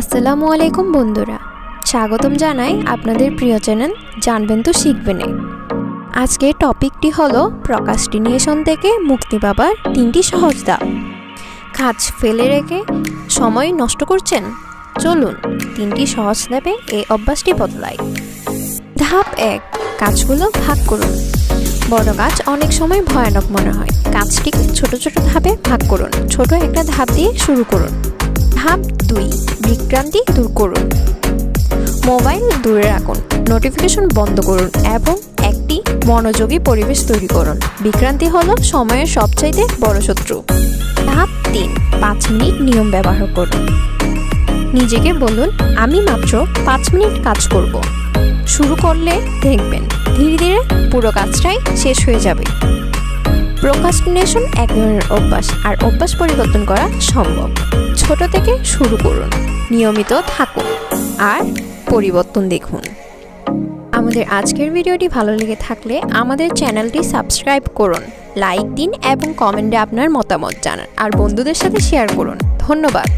আসসালামু আলাইকুম বন্ধুরা। স্বাগতম জানাই আপনাদের প্রিয় চ্যানেল জানবেন তো শিখবেনে। আজকে টপিকটি হলো প্রকাস্টিনিয়েশন থেকে মুক্তি পাবার তিনটি সহজ ধাপ। কাজ ফেলে রেখে সময় নষ্ট করছেন? চলুন তিনটি সহজ ধাপে এই অভ্যাসটি বদলাই। ধাপ এক, কাজগুলো ভাগ করুন। বড় কাজ অনেক সময় ভয়ানক মনে হয়। কাজটিকে ছোট ছোট ধাপে ভাগ করুন। ছোট একটা ধাপ দিয়ে শুরু করুন। ধাপ দুই বিক্রান্তি দূর করুন। মোবাইল দূরে রাখুন, নোটিফিকেশন বন্ধ করুন এবং একটি মনোযোগী পরিবেশ তৈরি করুন। বিক্রান্তি হলো সময়ের সবচাইতে বড় শত্রু। ধাপ তিন, পাঁচ মিনিট নিয়ম ব্যবহার করুন। নিজেকে বলুন, আমি মাত্র পাঁচ মিনিট কাজ করব। শুরু করলে দেখবেন, ধীরে ধীরে পুরো কাজটাই শেষ হয়ে যাবে। প্রোকাস্টিনেশন এক ধরনের অভ্যাস আর অভ্যাস পরিবর্তন করা সম্ভব। ছোট থেকে শুরু করুন, নিয়মিত থাকুন আর পরিবর্তন দেখুন। আমাদের আজকের ভিডিওটি ভালো লেগে থাকলে আমাদের চ্যানেলটি সাবস্ক্রাইব করুন, লাইক দিন এবং কমেন্টে আপনার মতামত জানান আর বন্ধুদের সাথে শেয়ার করুন। ধন্যবাদ।